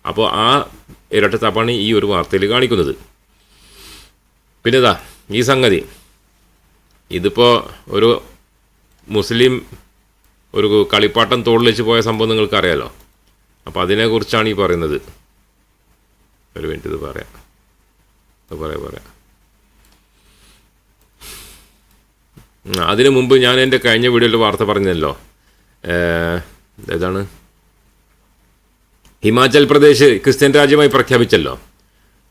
അപ്പോൾ ആ ഇരട്ട ഇരട്ടത്താപ്പാണ് ഈ ഒരു വാർത്തയിൽ കാണിക്കുന്നത്. പിന്നെ ഇതാ ഈ സംഗതി. ഇതിപ്പോൾ ഒരു മുസ്ലിം ഒരു കളിപ്പാട്ടം തോളിലേച്ച് പോയ സംഭവം നിങ്ങൾക്കറിയാലോ? അപ്പോൾ അതിനെക്കുറിച്ചാണ് ഈ പറയുന്നത്. ഒരു മിനിറ്റ് ഇത് പറയാം. പറയാം പറയാം. അതിനു മുമ്പ് ഞാൻ എന്റെ കഴിഞ്ഞ വീഡിയോയിൽ വാർത്ത പറഞ്ഞല്ലോ. ഏതാണ് ഹിമാചൽ പ്രദേശ് ക്രിസ്ത്യൻ രാജ്യമായി പ്രഖ്യാപിച്ചല്ലോ.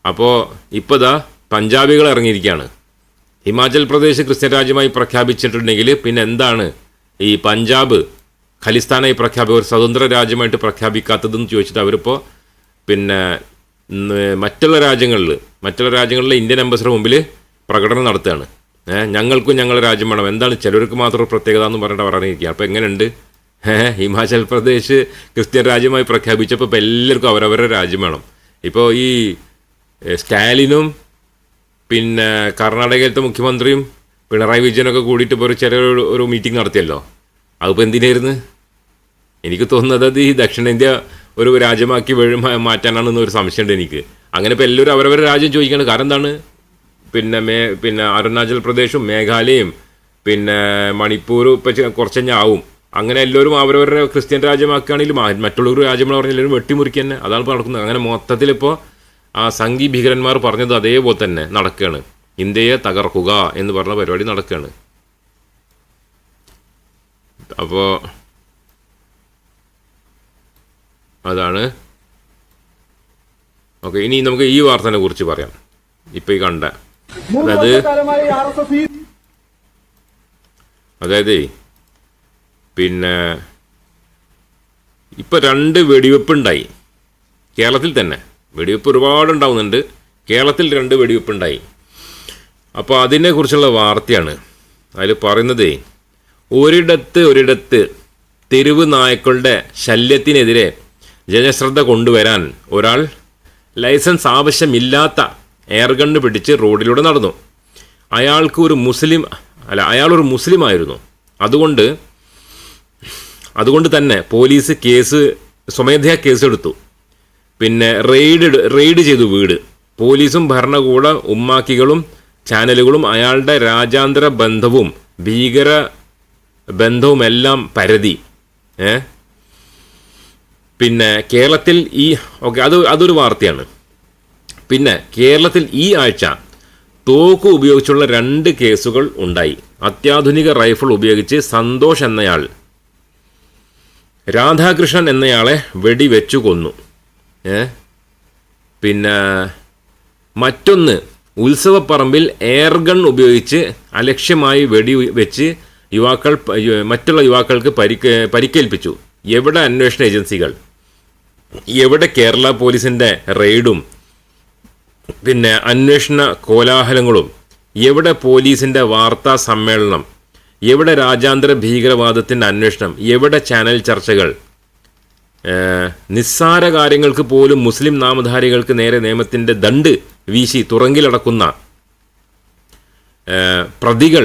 അപ്പോൾ ഇപ്പോൾ ദാ പഞ്ചാബികൾ ഇറങ്ങിയിരിക്കുകയാണ്. ഹിമാചൽ പ്രദേശ് ക്രിസ്ത്യൻ രാജ്യമായി പ്രഖ്യാപിച്ചിട്ടുണ്ടെങ്കിൽ പിന്നെ എന്താണ് ഈ പഞ്ചാബ് ഖലിസ്ഥാനായി പ്രഖ്യാപി ഒരു സ്വതന്ത്ര രാജ്യമായിട്ട് പ്രഖ്യാപിക്കാത്തതെന്ന് ചോദിച്ചിട്ട് അവരിപ്പോൾ പിന്നെ മറ്റുള്ള രാജ്യങ്ങളിൽ മറ്റുള്ള രാജ്യങ്ങളിലെ ഇന്ത്യൻ എംബസിയുടെ മുമ്പിൽ പ്രകടനം നടത്തുകയാണ്. ഞങ്ങൾക്കും ഞങ്ങളുടെ രാജ്യം വേണം. എന്താണ് ചിലർക്ക് മാത്രം പ്രത്യേകത എന്ന് പറഞ്ഞിട്ട് പറഞ്ഞിരിക്കുക അപ്പോൾ എങ്ങനെയുണ്ട്? ഹിമാചൽ പ്രദേശ് ക്രിസ്ത്യൻ രാജ്യമായി പ്രഖ്യാപിച്ചപ്പോൾ ഇപ്പോൾ എല്ലാവർക്കും അവരവരുടെ രാജ്യം വേണം. ഇപ്പോൾ ഈ സ്റ്റാലിനും പിന്നെ കർണാടകയിലത്തെ മുഖ്യമന്ത്രിയും പിണറായി വിജയനൊക്കെ കൂടിയിട്ട് ഇപ്പോൾ ഒരു ചെറിയ ഒരു മീറ്റിംഗ് നടത്തിയല്ലോ. അതിപ്പോൾ എന്തിനായിരുന്നു? എനിക്ക് തോന്നുന്നത് അത് ഈ ദക്ഷിണേന്ത്യ ഒരു രാജ്യമാക്കി മാറ്റാനാണെന്ന് ഒരു സംശയമുണ്ട് എനിക്ക്. അങ്ങനെ ഇപ്പോൾ എല്ലാവരും അവരവരുടെ രാജ്യം ചോദിക്കുകയാണ് കാരണം എന്താണ്? പിന്നെ മേ പിന്നെ അരുണാചൽ പ്രദേശും മേഘാലയയും പിന്നെ മണിപ്പൂരും ഇപ്പം കുറച്ച് കഴിഞ്ഞാൽ ആവും. അങ്ങനെ എല്ലാവരും അവരവരുടെ ക്രിസ്ത്യൻ രാജ്യമാക്കുകയാണെങ്കിൽ മാ- മറ്റുള്ളവർ രാജ്യം പറഞ്ഞാൽ എല്ലാവരും വെട്ടിമുറിക്കുക തന്നെ. അതാണ് ഇപ്പോൾ നടക്കുന്നത്. അങ്ങനെ മൊത്തത്തിലിപ്പോൾ ആ സംഘി ഭീകരന്മാർ പറഞ്ഞത് അതേപോലെ തന്നെ നടക്കുകയാണ്. ഇന്ത്യയെ തകർക്കുക എന്ന് പറഞ്ഞ പരിപാടി നടക്കുകയാണ്. അപ്പോൾ അതാണ്. ഓക്കെ ഇനി നമുക്ക് ഈ വാർത്തനെ കുറിച്ച് പറയാം. ഇപ്പൊ ഈ കണ്ട. അതായത് അതായത് പിന്നെ ഇപ്പൊ രണ്ട് വെടിവെപ്പ് ഉണ്ടായി കേരളത്തിൽ തന്നെ വെടിവെപ്പ് ഒരുപാട് ഉണ്ടാവുന്നുണ്ട്. കേരളത്തിൽ രണ്ട് വെടിവെപ്പ് ഉണ്ടായി അപ്പോൾ അതിനെക്കുറിച്ചുള്ള വാർത്തയാണ്. അതിൽ പറയുന്നത് ഒരിടത്ത് ഒരിടത്ത് തെരുവ് നായ്ക്കളുടെ ശല്യത്തിനെതിരെ ജനശ്രദ്ധ കൊണ്ടുവരാൻ ഒരാൾ ലൈസൻസ് ആവശ്യമില്ലാത്ത എയർഗണ്ണ് പിടിച്ച് റോഡിലൂടെ നടന്നു. അയാൾക്ക് ഒരു മുസ്ലിം അല്ല അയാളൊരു മുസ്ലിം ആയിരുന്നു അതുകൊണ്ട് അതുകൊണ്ട് തന്നെ പോലീസ് കേസ് സ്വമേധയാ കേസെടുത്തു. പിന്നെ റെയ്ഡ് റെയ്ഡ് ചെയ്തു വീട്. പോലീസും ഭരണകൂട ഉമ്മാക്കികളും ചാനലുകളും അയാളുടെ രാജ്യാന്തര ബന്ധവും ഭീകര ബന്ധവുമെല്ലാം പരതി. ഏ? പിന്നെ കേരളത്തിൽ ഈ ഓക്കെ അത് അതൊരു വാർത്തയാണ്. പിന്നെ കേരളത്തിൽ ഈ ആഴ്ച തോക്ക് ഉപയോഗിച്ചുള്ള രണ്ട് കേസുകൾ ഉണ്ടായി. അത്യാധുനിക റൈഫിൾ ഉപയോഗിച്ച് സന്തോഷ് എന്നയാൾ രാധാകൃഷ്ണൻ എന്നയാളെ വെടിവെച്ചു കൊന്നു. ഏ? പിന്നെ മറ്റൊന്ന് ഉത്സവപ്പറമ്പിൽ എയർഗൺ ഉപയോഗിച്ച് അലക്ഷ്യമായി വെടി വെച്ച് യുവാക്കൾ മറ്റുള്ള യുവാക്കൾക്ക് പരിക്ക് പരിക്കേൽപ്പിച്ചു. എവിടെ അന്വേഷണ ഏജൻസികൾ? എവിടെ കേരള പോലീസിന്റെ റെയ്ഡും പിന്നെ അന്വേഷണ കോലാഹലങ്ങളും എവിടെ പോലീസിന്റെ വാർത്താ സമ്മേളനം എവിടെ രാജ്യാന്തര ഭീകരവാദത്തിന്റെ അന്വേഷണം എവിടെ ചാനൽ ചർച്ചകൾ നിസ്സാര കാര്യങ്ങൾക്ക് പോലും മുസ്ലിം നാമധാരികൾക്ക് നേരെ നിയമത്തിന്റെ ദണ്ട് വീശി തുറങ്കിലടക്കുന്ന പ്രതികൾ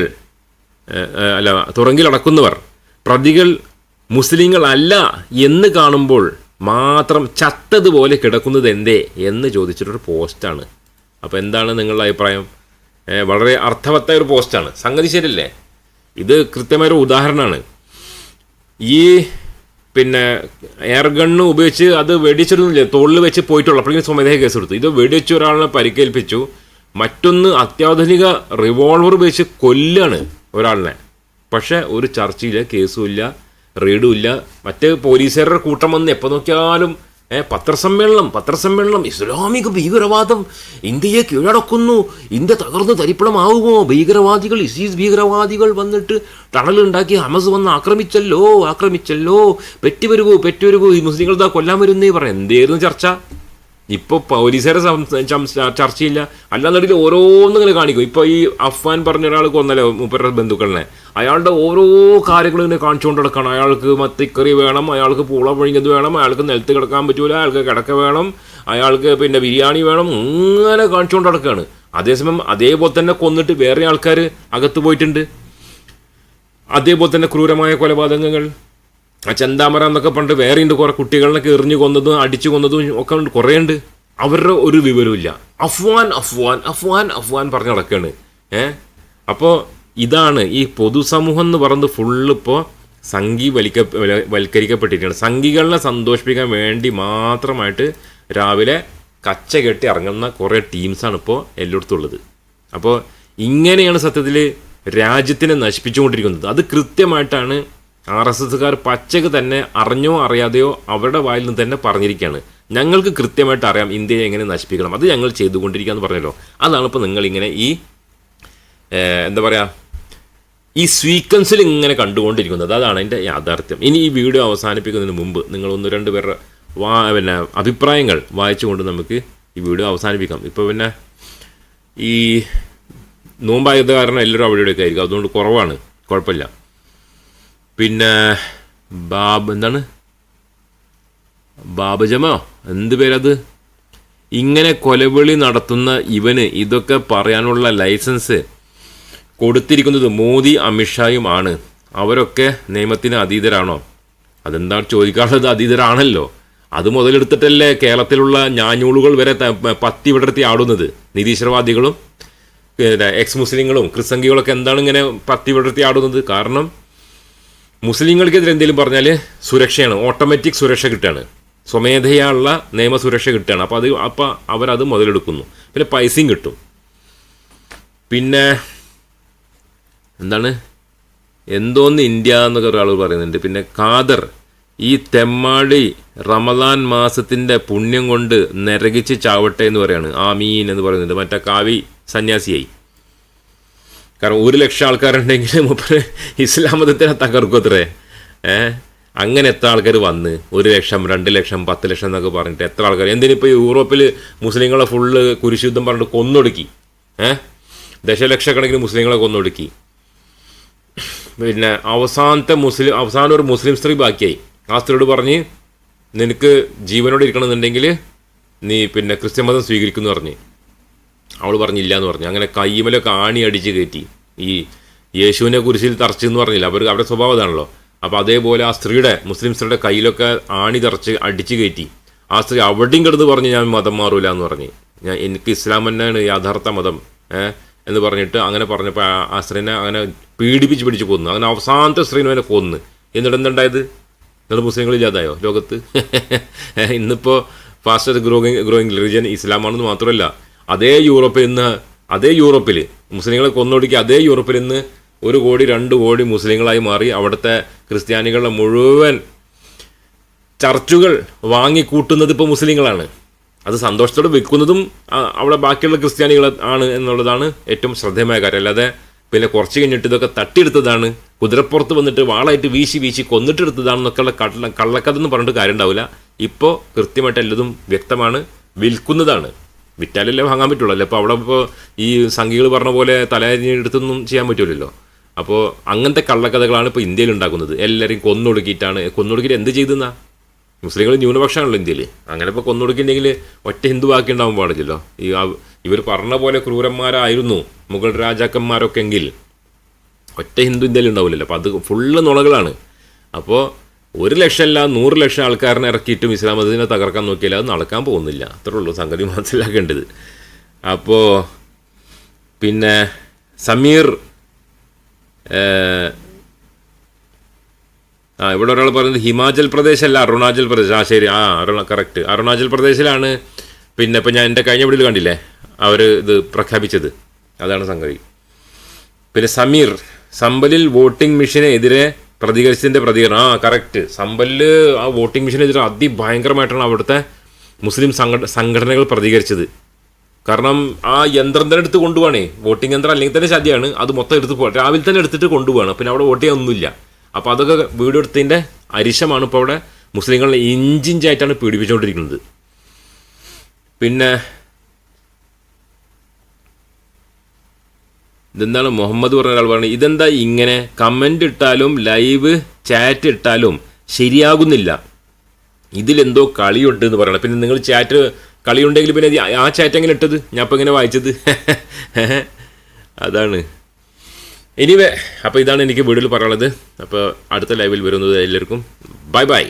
അല്ല തുറങ്കിലടക്കുന്നവർ പ്രതികൾ മുസ്ലിങ്ങളല്ല എന്ന് കാണുമ്പോൾ മാത്രം ചത്തതുപോലെ കിടക്കുന്നത് എന്തേ എന്ന് ചോദിച്ചിട്ടൊരു പോസ്റ്റാണ്. അപ്പോൾ എന്താണ് നിങ്ങളുടെ അഭിപ്രായം? വളരെ അർത്ഥവത്തായ ഒരു പോസ്റ്റാണ്. സംഗതി ശരിയല്ലേ? ഇത് കൃത്യമായൊരു ഉദാഹരണമാണ്. ഈ പിന്നെ എയർ ഗണ്ണ് ഉപയോഗിച്ച് അത് വെടിച്ചിരുന്നില്ല തോളിൽ വെച്ച് പോയിട്ടുള്ളൂ. അപ്പോഴേക്കും കേസ് എടുത്തു ഇത് വെടിവെച്ച് ഒരാളിനെ പരിക്കേൽപ്പിച്ചു. മറ്റൊന്ന് അത്യാധുനിക റിവോൾവർ ഉപയോഗിച്ച് കൊല്ലാണ് ഒരാളിനെ. പക്ഷേ ഒരു ചർച്ചയില്ല കേസുമില്ല റെയ്ഡും ഇല്ല മറ്റ് പോലീസുകാരുടെ കൂട്ടം വന്ന് എപ്പോൾ നോക്കിയാലും പത്രസമ്മേളനം പത്രസമ്മേളനം. ഇസ്ലാമിക ഭീകരവാദം ഇന്ത്യയെ കീഴടക്കുന്നു ഇന്ത്യ തകർന്ന് തരിപ്പണമാവുമോ? ഭീകരവാദികൾ ഇസീസ് ഭീകരവാദികൾ വന്നിട്ട് ടണലുണ്ടാക്കി ഹമസ് വന്ന് ആക്രമിച്ചല്ലോ ആക്രമിച്ചല്ലോ. പെറ്റുവരുവോ പെറ്റുവരുവോ ഈ മുസ്ലിങ്ങൾ ഇതാ കൊല്ലാൻ വരുന്നേ പറയാം എന്തായിരുന്നു ചർച്ച? ഇപ്പോൾ പോലീസുകാരെ ചർച്ചയില്ല. ചർച്ചയില്ല ഓരോന്നും കാണിക്കും. ഇപ്പോൾ ഈ അഫ്വാൻ പറഞ്ഞ ഒരാൾ കൊന്നല്ലോ മുപ്പരുടെ ബന്ധുക്കളിനെ അയാളുടെ ഓരോ കാര്യങ്ങളും ഇങ്ങനെ കാണിച്ചുകൊണ്ട് നടക്കണം അയാൾക്ക് മത്തിക്കറി വേണം അയാൾക്ക് പൂള പൊഴിഞ്ഞത് വേണം അയാൾക്ക് നിലത്ത് കിടക്കാൻ പറ്റൂല അയാൾക്ക് കിടക്ക വേണം അയാൾക്ക് പിന്നെ ബിരിയാണി വേണം അങ്ങനെ കാണിച്ചുകൊണ്ട് നടക്കുകയാണ് അതേസമയം അതേപോലെ തന്നെ കൊന്നിട്ട് വേറെ ആൾക്കാർ അകത്ത് പോയിട്ടുണ്ട്. അതേപോലെ തന്നെ ക്രൂരമായ കൊലപാതകങ്ങൾ. ആ ചെന്താമര എന്നൊക്കെ പണ്ട് വേറെ ഉണ്ട് കുറെ കുട്ടികളിനൊക്കെ എറിഞ്ഞു കൊന്നതും അടിച്ചു കൊന്നതും ഒക്കെ കുറേ ഉണ്ട് അവരുടെ ഒരു വിവരമില്ല അഫ്വാൻ അഫ്വാൻ അഫ്വാൻ അഫ്വാൻ പറഞ്ഞ് നടക്കുകയാണ് ഏ? അപ്പോൾ ഇതാണ് ഈ പൊതുസമൂഹം എന്ന് പറയുന്നത് ഫുള്ള് ഇപ്പോൾ സംഘി വലിക്ക വൽക്കരിക്കപ്പെട്ടിരിക്കുകയാണ്. സംഘികളെ സന്തോഷിപ്പിക്കാൻ വേണ്ടി മാത്രമായിട്ട് രാവിലെ കച്ച കെട്ടി ഇറങ്ങുന്ന കുറേ ടീംസാണ് ഇപ്പോൾ എല്ലായിടത്തും ഉള്ളത്. അപ്പോൾ ഇങ്ങനെയാണ് സത്യത്തിൽ രാജ്യത്തിനെ നശിപ്പിച്ചുകൊണ്ടിരിക്കുന്നത്. അത് കൃത്യമായിട്ടാണ് ആർ എസ് എസ്സുകാർ പച്ചക്ക് തന്നെ അറിഞ്ഞോ അറിയാതെയോ അവരുടെ വായിൽ നിന്ന് തന്നെ പറഞ്ഞിരിക്കുകയാണ്. ഞങ്ങൾക്ക് കൃത്യമായിട്ട് അറിയാം ഇന്ത്യയെ എങ്ങനെ നശിപ്പിക്കണം. അത് ഞങ്ങൾ ചെയ്തുകൊണ്ടിരിക്കുക എന്ന് പറഞ്ഞല്ലോ. അതാണ് ഇപ്പോൾ നിങ്ങളിങ്ങനെ ഈ എന്താ പറയുക ഈ സ്വീക്വൻസിൽ ഇങ്ങനെ കണ്ടുകൊണ്ടിരിക്കുന്നത്. അതാണ് അതിന്റെ യാഥാർത്ഥ്യം. ഇനി ഈ വീഡിയോ അവസാനിപ്പിക്കുന്നതിന് മുമ്പ് നിങ്ങൾ ഒന്ന് രണ്ട് പേരുടെ വാ പിന്നെ അഭിപ്രായങ്ങൾ വായിച്ചുകൊണ്ട് നമുക്ക് ഈ വീഡിയോ അവസാനിപ്പിക്കാം. ഇപ്പോൾ പിന്നെ ഈ നോമ്പായത് കാരണം എല്ലാവരും അവിടെയൊക്കെ ആയിരിക്കും. അതുകൊണ്ട് കുറവാണ്. കുഴപ്പമില്ല. പിന്നെ ബാബ് എന്താണ്? ബാബജമോ എന്ത് പേരത്? ഇങ്ങനെ കൊലവിളി നടത്തുന്ന ഇവന് ഇതൊക്കെ പറയാനുള്ള ലൈസൻസ് കൊടുത്തിരിക്കുന്നത് മോദി അമിത്ഷായും ആണ്. അവരൊക്കെ നിയമത്തിന് അതീതരാണോ? അതെന്താണ് ചോദിക്കാനുള്ളത്? അതീതരാണല്ലോ. അത് മുതലെടുത്തിട്ടല്ലേ കേരളത്തിലുള്ള ഞാഞ്ഞൂളുകൾ വരെ പത്തി വിടർത്തി ആടുന്നത്? നിരീശ്വരവാദികളും എക്സ് മുസ്ലിങ്ങളും ക്രിസ്സംഗികളൊക്കെ എന്താണ് ഇങ്ങനെ പത്തി വിടർത്തി ആടുന്നത്? കാരണം മുസ്ലിങ്ങൾക്കെതിരെ എന്തെങ്കിലും പറഞ്ഞാൽ സുരക്ഷയാണ്. ഓട്ടോമാറ്റിക് സുരക്ഷ കിട്ടുകയാണ് സ്വമേധയുള്ള നിയമസുരക്ഷ കിട്ടുകയാണ് അപ്പോൾ അത് അപ്പോൾ അവരത് മുതലെടുക്കുന്നു. പിന്നെ പൈസയും കിട്ടും. പിന്നെ എന്താണ്? എന്തോന്ന് ഇന്ത്യ എന്നൊക്കെ ഒരാൾ പറയുന്നുണ്ട്. പിന്നെ ഖാദർ ഈ തെമ്മാടി റമദാൻ മാസത്തിന്റെ പുണ്യം കൊണ്ട് നരകിച്ച് ചാവട്ടെ എന്ന് പറയാണ്. ആമീൻ എന്ന് പറയുന്നുണ്ട്. മറ്റേ കാവി സന്യാസിയായി. കാരണം ഒരു ലക്ഷം ആൾക്കാരുണ്ടെങ്കിൽ മൂപ്പര് ഇസ്ലാം മതത്തിനെ തകർക്കത്രേ ഏഹ് അങ്ങനെ എത്ര ആൾക്കാർ വന്ന്? ഒരു ലക്ഷം രണ്ട് ലക്ഷം പത്ത് ലക്ഷം എന്നൊക്കെ പറഞ്ഞിട്ട് എത്ര ആൾക്കാർ എന്തിനിപ്പോൾ യൂറോപ്പിൽ മുസ്ലിങ്ങളെ ഫുള്ള് കുരിശുദ്ധം പറഞ്ഞിട്ട് കൊന്നൊടുക്കി? ഏഹ് ദശലക്ഷക്കണക്കിന് മുസ്ലിങ്ങളെ കൊന്നൊടുക്കി. പിന്നെ അവസാനത്തെ മുസ്ലിം അവസാനം ഒരു മുസ്ലിം സ്ത്രീ ബാക്കിയായി. ആ സ്ത്രീയോട് പറഞ്ഞ് നിനക്ക് ജീവനോടെ ഇരിക്കണമെന്നുണ്ടെങ്കിൽ നീ പിന്നെ ക്രിസ്ത്യൻ മതം സ്വീകരിക്കുന്നു പറഞ്ഞ്. അവൾ പറഞ്ഞില്ല എന്ന് പറഞ്ഞു. അങ്ങനെ കയ്യുമലൊക്കെ ആണി അടിച്ച് കയറ്റി. ഈ യേശുവിനെ കുരിശിൽ തറച്ചു എന്ന് പറഞ്ഞില്ല. അവർ അവരുടെ സ്വഭാവം അതാണല്ലോ. അപ്പോൾ അതേപോലെ ആ സ്ത്രീയുടെ മുസ്ലിം സ്ത്രീയുടെ കയ്യിലൊക്കെ ആണി തറച്ച് അടിച്ച് കയറ്റി. ആ സ്ത്രീ അവിടെയും കിടന്ന് പറഞ്ഞ് ഞാൻ മതം മാറൂല എന്ന് പറഞ്ഞ്. ഞാൻ എനിക്ക് ഇസ്ലാം തന്നെയാണ് യഥാർത്ഥ മതം എന്ന് പറഞ്ഞിട്ട് അങ്ങനെ പറഞ്ഞപ്പോൾ ആ- സ്ത്രീനെ അങ്ങനെ പീഡിപ്പിച്ച് പിടിച്ച് കൊന്നു. അങ്ങനെ അവസാനത്തെ സ്ത്രീനെ അവനെ കൊന്ന്. എന്നിട്ട് എന്തുണ്ടായത്? എന്നിട്ട് മുസ്ലിങ്ങൾ ഇല്ലാതായോ ലോകത്ത്? ഇന്നിപ്പോൾ ഫാസ്റ്റസ്റ്റ് ഗ്രോയിങ് ഗ്രോയിങ് റിലീജിയൻ ഇസ്ലാമാണെന്ന് മാത്രമല്ല അതേ യൂറോപ്പിൽ നിന്ന് അതേ യൂറോപ്പിൽ മുസ്ലിങ്ങളെ കൊന്നൊടുക്കി അതേ യൂറോപ്പിൽ നിന്ന് ഒരു കോടി രണ്ട് കോടി മുസ്ലിങ്ങളായി മാറി അവിടുത്തെ ക്രിസ്ത്യാനികളുടെ മുഴുവൻ ചർച്ചുകൾ വാങ്ങിക്കൂട്ടുന്നത് ഇപ്പോൾ മുസ്ലിങ്ങളാണ്. അത് സന്തോഷത്തോടെ വിൽക്കുന്നതും അവിടെ ബാക്കിയുള്ള ക്രിസ്ത്യാനികൾ ആണ് എന്നുള്ളതാണ് ഏറ്റവും ശ്രദ്ധേയമായ കാര്യം. അല്ലാതെ പിന്നെ കുറച്ച് കഴിഞ്ഞിട്ട് ഇതൊക്കെ തട്ടിയെടുത്തതാണ് കുതിരപ്പുറത്ത് വന്നിട്ട് വാളായിട്ട് വീശി വീശി കൊന്നിട്ടെടുത്തതാണെന്നൊക്കെയുള്ള കള്ള കള്ളക്കഥ എന്ന് പറഞ്ഞിട്ട് കാര്യം ഉണ്ടാവില്ല ഇപ്പോൾ കൃത്യമായിട്ട് എല്ലതും വ്യക്തമാണ് വിൽക്കുന്നതാണ്. വിറ്റാലല്ലേ വാങ്ങാൻ പറ്റുള്ളൂ. അല്ലേ? അപ്പോൾ അവിടെ ഇപ്പോൾ ഈ സംഘികൾ പറഞ്ഞ പോലെ തലയരിഞ്ഞെടുത്തൊന്നും ചെയ്യാൻ പറ്റില്ലല്ലോ അപ്പോൾ അങ്ങനത്തെ കള്ളക്കഥകളാണ് ഇപ്പോൾ ഇന്ത്യയിൽ ഉണ്ടാക്കുന്നത്. എല്ലാവരെയും കൊന്നൊടുക്കിയിട്ടാണ്. കൊന്നൊടുക്കിയിട്ട് എന്ത് ചെയ്തെന്നാ? മുസ്ലിങ്ങൾ ന്യൂനപക്ഷമാണല്ലോ ഇന്ത്യയിൽ അങ്ങനെ ഇപ്പോൾ കൊന്നൊടുക്കിയിട്ടുണ്ടെങ്കിൽ ഒറ്റ ഹിന്ദു ബാക്കി ഉണ്ടാവാൻ പാടില്ലല്ലോ. ഈ ഇവർ പറഞ്ഞ പോലെ ക്രൂരന്മാരായിരുന്നു മുഗൾ രാജാക്കന്മാരൊക്കെ എങ്കിൽ ഒറ്റ ഹിന്ദു ഇന്ത്യയിൽ ഉണ്ടാവില്ലല്ലോ അപ്പോൾ അത് ഫുള്ള് നുണകളാണ്. അപ്പോൾ ഒരു ലക്ഷമല്ല നൂറ് ലക്ഷം ആൾക്കാരനെ ഇറക്കിയിട്ടും ഇസ്ലാം മതത്തിനെ തകർക്കാൻ നോക്കിയാൽ അത് നടക്കാൻ പോകുന്നില്ല. അത്രേ ഉള്ളൂ സംഗതി മനസ്സിലാക്കേണ്ടത്. അപ്പോൾ പിന്നെ സമീർ ആ ഇവിടെ ഒരാൾ പറയുന്നത് ഹിമാചൽ പ്രദേശ് അല്ല അരുണാചൽ പ്രദേശ് ആ ശരി ആ അരുണ കറക്റ്റ് അരുണാചൽ പ്രദേശിലാണ് പിന്നെ ഇപ്പം ഞാൻ എന്റെ കഴിഞ്ഞ വീട്ടിൽ കണ്ടില്ലേ അവർ ഇത് പ്രഖ്യാപിച്ചത്. അതാണ് സംഗതി. പിന്നെ സമീർ സമ്പലിൽ വോട്ടിംഗ് മെഷീനെതിരെ പ്രതികരിച്ചതിന്റെ പ്രതികരണം. ആ കറക്റ്റ് സമ്പലിൽ ആ വോട്ടിംഗ് മെഷീൻ മെഷീനെതിരെ അതിഭയങ്കരമായിട്ടാണ് അവിടുത്തെ മുസ്ലിം സംഘട സംഘടനകൾ പ്രതികരിച്ചത്. കാരണം ആ യന്ത്രം തന്നെ എടുത്ത് കൊണ്ടുപോകണേ വോട്ടിംഗ് യന്ത്രം അല്ലെങ്കിൽ തന്നെ ചതിയാണ് അത് മൊത്തം എടുത്ത് പോകാം രാവിലെ തന്നെ എടുത്തിട്ട് കൊണ്ടുപോകണം പിന്നെ അവിടെ വോട്ട് ചെയ്യാൻ ഒന്നുമില്ല. അപ്പോൾ അതൊക്കെ വീഡിയോ എടുത്തതിന്റെ അരിശമാണ് ഇപ്പോൾ അവിടെ മുസ്ലിങ്ങളെ ഇഞ്ചിഞ്ചായിട്ടാണ് പീഡിപ്പിച്ചുകൊണ്ടിരിക്കുന്നത്. പിന്നെ ഇതെന്താണ് മുഹമ്മദ് പറഞ്ഞ ഒരാൾ പറഞ്ഞത്? ഇതെന്താ ഇങ്ങനെ കമന്റ് ഇട്ടാലും ലൈവ് ചാറ്റ് ഇട്ടാലും ശരിയാകുന്നില്ല. ഇതിലെന്തോ കളിയുണ്ട് എന്ന് പറയണം. പിന്നെ നിങ്ങൾ ചാറ്റ് കളിയുണ്ടെങ്കിൽ പിന്നെ ആ ചാറ്റ് എങ്ങനെ ഇട്ടത്? ഞാൻ ഇപ്പം ഇങ്ങനെ വായിച്ചത്. അതാണ്. എനിവേ അപ്പോൾ ഇതാണ് എനിക്ക് വീഡിയോയിൽ പറയാനുള്ളത്. അപ്പോൾ അടുത്ത ലൈവിൽ വരുന്നത് എല്ലാവർക്കും. Bye bye